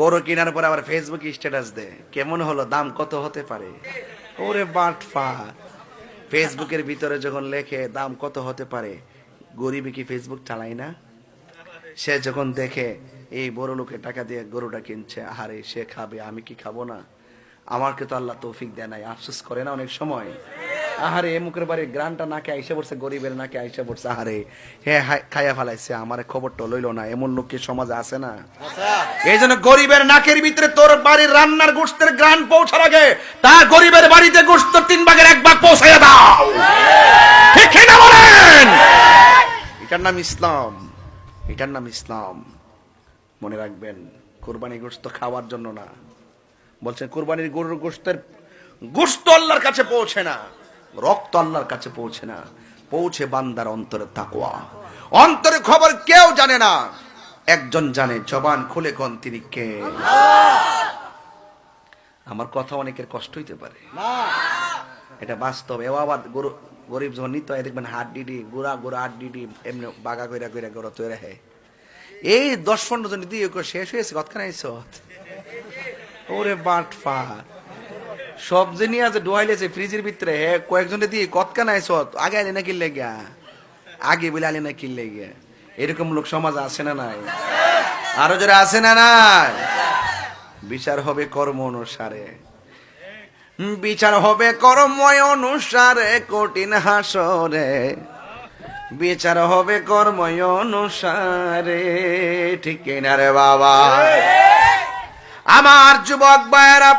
গরু কেনার পরে আবার ফেসবুকে স্ট্যাটাস দে। কেমন হলো? দাম কত হতে পারে? ওরে বাটফা। ফেসবুকের ভিতরে যখন লেখে দাম কত হতে পারে, গরিবে কি ফেসবুক চালায় না? সে যখন দেখে, এই বড় লোকে টাকা দিয়ে গরুটা কিনছে, আহারে সে খাবে, আমি কি খাব না? আমাকে তো আল্লাহ তৌফিক দেয় নাই। আফসোস করে না অনেক সময়? আহারে, এ মুখের বাড়ির গ্রানটা নাকে আইসা পড়ছে, গরিবের নাকে আইসা পড়ছে, আহারে। হে হাই- খাইয়া ফেলাইছে, আমার খবরটা লইলো না, এমন লোক কি সমাজে আছে না? এই জন্য গরিবের নাকের ভিতরে তোর বাড়ির রান্নার গোষ্ঠের গ্রান পৌঁছার আগে তা গরিবের বাড়িতে গোষ্ঠ তিন ভাগের এক ভাগ পৌঁছাইয়া দাও। ঠিক না বলেন? এটার নাম ইসলাম। এটার নাম ইসলাম। মনে রাখবেন, কোরবানি গোস্ত খাওয়ার জন্য না। বলছেন, কোরবানির গরুর গোস্তের গোস্ত আল্লাহর কাছে পৌঁছে না। রক্ত আল্লাহর কাছে পৌঁছে না। পৌঁছে বান্দার অন্তরে তাকওয়া। অন্তরে খবর কেউ জানে না। একজন জানে, জবান খুলে কোন, তিনি কে? আমার কথা অনেকের কষ্ট হইতে পারে। এটা বাস্তব। এও আবার গরু, গরিব যখন নিতে দেখবেন হাত ডিডি গোড়া গোড়া হাত ডিডি এমনি বাগা কইরা কইরা গরু তৈরি হয়। এই দশ পনেরো জন দিয়ে শেষ হয়েছে, কতখানে ওরে বাট ফা সব জিনিস আছে ডোয়াইলেছে ফ্রিজের ভিতরে হে কয়েকজনে দিয়ে নাই আইস আগে আলি না কিনলে গিয়া আগে বলে আলি না কিনলে গিয়া এরকম লোক সমাজ আছে না নাই? আরও যারা আছে না নাই? বিচার হবে কর্ম অনুসারে। বিচার হবে কর্ময় অনুসারে কঠিন হাসরে। বিচার হবে কর্ময় অনুসারে ঠিক না রে বাবা? আমার যুবক ভাইয়েরা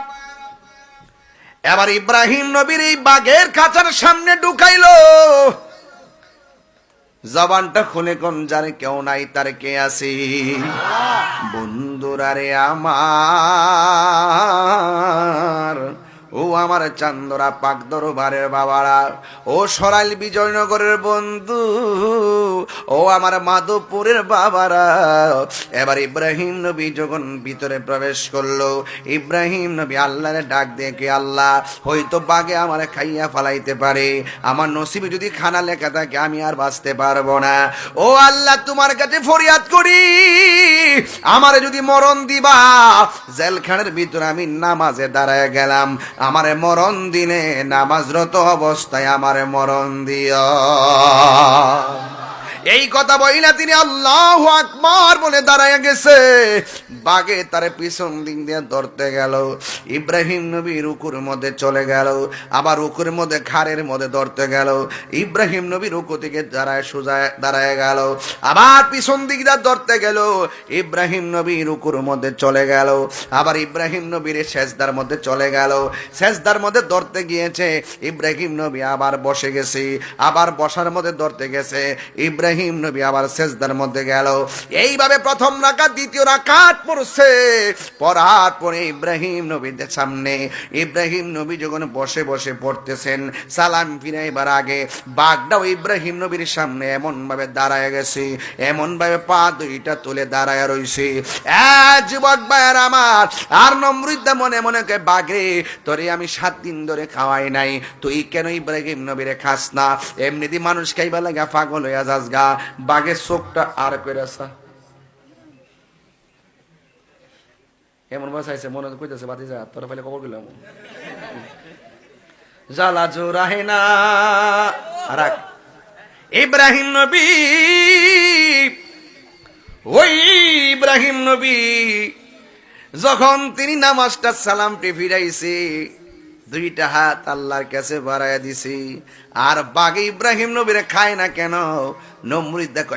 এবার ইব্রাহিম নবীর এই বাঘের খাঁচার সামনে ঢুকাইল। জবানটা খুলে কোন জানে কেউ নাই, তার কে আছে? বন্ধুরারে আমার। ও আমার চান্দরা পাক দরবারের বাবারা, ও সরাইল বিজয়নগরের বন্ধু, ও আমার মাধবপুরের বাবারা। এবার ইব্রাহিম নবী যখন ভিতরে প্রবেশ করল, ইব্রাহিম নবী আল্লাহরে ডাক দেখে আল্লাহ, হয়তো বাগে আমার খাইয়া ফালাইতে পারে। আমার নসিবে যদি খানা লেখা থাকে, আমি আর বাঁচতে পারব না। ও আল্লাহ, তোমার কাছে ফরিয়াদ করি। আমারে যদি মরণ দিবা, জেলখানের ভিতরে আমি নামাজে দাঁড়ায় গেলাম। আমারে মরণ দিনে নামাজরত অবস্থায় আমারে মরণ দিও এই কথা বই না তিনি আল্লাহ আকবার বলে দাঁড়ায় গেছে। বাগে তার পিছন দিক দিয়ে ধরতে গেল। ইব্রাহিম নবী রুকুর মধ্যে চলে গেল। আবার রুকুর মধ্যে খারের মধ্যে ধরতে গেল। ইব্রাহিম নবী রুকু থেকে দাঁড়ায় সোজা দাঁড়ায় গেল। আবার পিছন দিক দিয়ে ধরতে গেল। ইব্রাহিম নবী রুকুর মধ্যে চলে গেল। আবার ইব্রাহিম নবীর শেষদার মধ্যে চলে গেল। শেষদার মধ্যে ধরতে গিয়েছে। ইব্রাহিম নবী আবার বসে গেছে। আবার বসার মধ্যে ধরতে গেছে। ইব্রাহিম নবী আবার শেষদার মধ্যে গেল। এইভাবে প্রথম রাকাত, দ্বিতীয় রাকাত পড়ছে। পড়ার পরে ইব্রাহিম নবীদের সামনে, ইব্রাহিম নবী যখন বসে বসে পড়তেছেন, সালাম ফিরাইবার আগে বাঘটাও ইব্রাহিম নবীর সামনে এমন ভাবে দাঁড়ায় গেছে এমন ভাবে পা দুইটা তুলে দাঁড়ায় রইছে। এ যুবক ভাইয়ার আমার, আর নমৃদ্ধা মনে মনে কে বাঘে তোরে আমি সাত দিন ধরে খাওয়াই নাই, তুই কেন ইব্রাহিম নবীরে খাস না? এমনিতে মানুষ খাইবা লাগা পাগল হইয়া যাস গা। বাঘের চোখটা আর কইরাছা এমন মনে কইতেছে যা, তোরা ফেলে কবর গেলাম জ্বালা জোরাহে না। ইব্রাহিম নবী, ওই ইব্রাহিম নবী, যখন তিনি নামাজটা সালামটি ফিরাইছে দুইটা হাত আল্লাহর কাছে বাড়াইয়া দিছি। আর বাগে ইব্রাহিম নবীরে খায় না কেন? তুই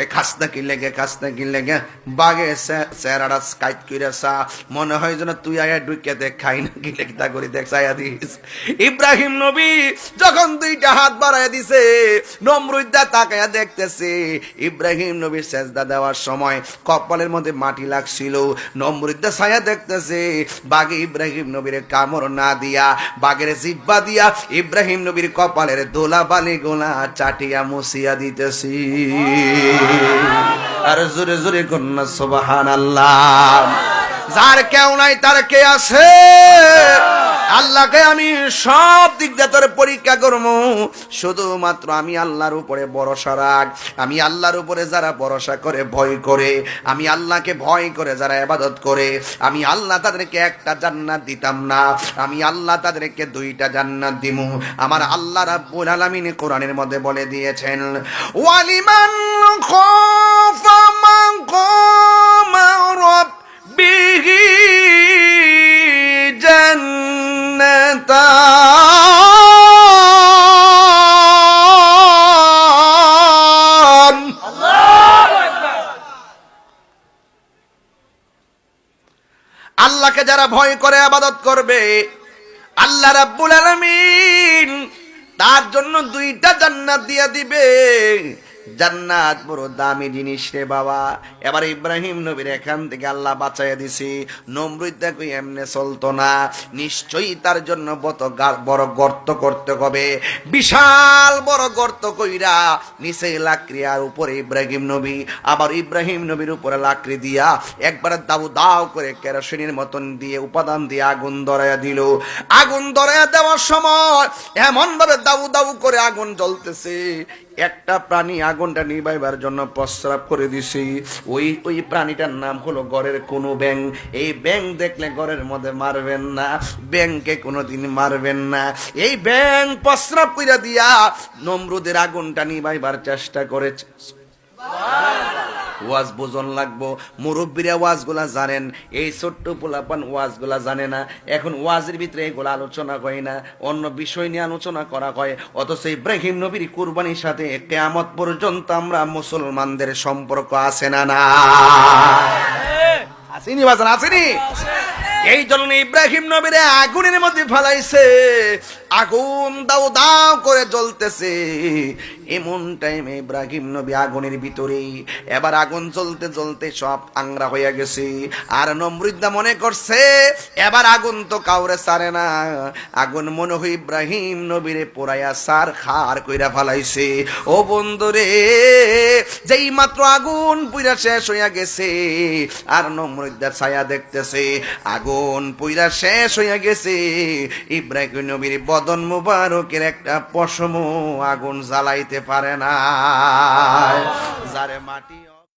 ইব্রাহিম নবী যখন দুইটা হাত দিছে নমরুদ্দা দেখতেছে, ইব্রাহিম নবীর সেজদা দেওয়ার সময় কপালের মধ্যে মাটি লাগছিল। নমরুদ্দা ছায়া দেখতেছে, বাঘে ইব্রাহিম নবীর কামড় না দিয়া, বাঘের জিব্বা দিয়া ইব্রাহিম নবীর কপালের দোলা বালি গোলা চাটিয়া মুসিয়া দিতেছি। আর জোরে জোরে কন্যা সোবাহান আল্লাহ যার কেউ নাই, তার কে আছে? আল্লাহকে আমি সব দিক দিয়ে তোর পরীক্ষা করব। শুধুমাত্র আমি আল্লাহর উপরে ভরসা রাখ। আমি আল্লাহর উপরে যারা ভরসা করে, ভয় করে, আমি আল্লাহকে ভয় করে যারা ইবাদত করে, আমি আল্লাহ তাদেরকে একটা জান্নাত দিতাম না। আমি আল্লাহ তাদেরকে দুইটা জান্নাত দিমু। আমার আল্লাহ রাব্বুল আলামিন কোরআনের মধ্যে বলে দিয়েছেন, ওয়ালিমান খাফা মাকাম রাব্বিহি জান্নাতান আল্লাহকে যারা ভয় করে আবাদত করবে, আল্লাহ রাব্বুল আলামিন তার জন্য দুইটা জান্নাত দিয়ে দিবে। জান্নাত বড় দামি জিনিস রে বাবা। এবার ইব্রাহিম নবীর এখান থেকে আল্লাহ বাঁচাইয়া দিছি। নমরুদ দেখো এমনি চলতো না। নিশ্চয়ই তার জন্য বত বড় গর্ত করতে হবে। বিশাল বড় গর্ত কইরা নিচে লাকড়ি আর উপরে ইব্রাহিম নবী। আবার ইব্রাহিম নবীর উপরে লাকড়ি দিয়া একবার দাউ দাউ করে কেরোসিনের মতন দিয়ে উপাদান দিয়ে আগুন ধরাইয়া দিল। আগুন ধরাইয়া দেওয়ার সময় এমন ভাবে দাউ দাউ করে আগুন জ্বলতেছে। একটা প্রাণী আগুনটা নিবাইবার জন্য প্রস্রাব করে দিছি। ওই ওই প্রাণীটার নাম হলো গড়ের কোনো ব্যাং এই ব্যাং দেখলে গড়ের মধ্যে মারবেন না ব্যাংকে কোনোদিন মারবেন না। এই ব্যাং প্রস্রাব কইরা দিয়া নমরুদের আগুনটা নিবাইবার চেষ্টা করেছে। ওয়াজ বোজন লাগবো। মুরব্বীরা ওয়াজগুলা জানেন। এই ছোট্ট পোলাপান ওয়াজগুলা জানে না। এখন ওয়াজের ভিতরে এগুলো আলোচনা হয় না। অন্য বিষয় নিয়ে আলোচনা করা হয়। অথচ ইব্রাহিম নবীর কুরবানির সাথে কেয়ামত পর্যন্ত আমরা মুসলমানদের সম্পর্ক আছে না না আসেনি বাজান আসেনি? এই জন্য ইব্রাহিম নবীরে আগুনের মধ্যে ফেলাইছে। আগুন দাও দাও করে জ্বলতেছে। এমন টাইমে ইব্রাহিম নবী আগুনের ভিতরে এবার আগুন জ্বলতে জ্বলতে সব আংরা হয়ে গেছে। আর নমরুদ্দা মনে করছে, এবার আগুন তো কাউরে সারে না। আগুন মনে হয় ইব্রাহিম নবীরে পোড়াইয়া সার খার কইরা ফেলাইছে। ও বন্ধুরে, যেই মাত্র আগুন পুইরা শেষ হইয়া গেছে, আর নমরুদ্দার ছায়া দেখতেছে, আগুন পুইরা শেষ হইয়া গেছে। ইব্রাহিম নবীর বদন মুবারকের একটা পশম আগুন জ্বালাইতে পারে না যারে মাটি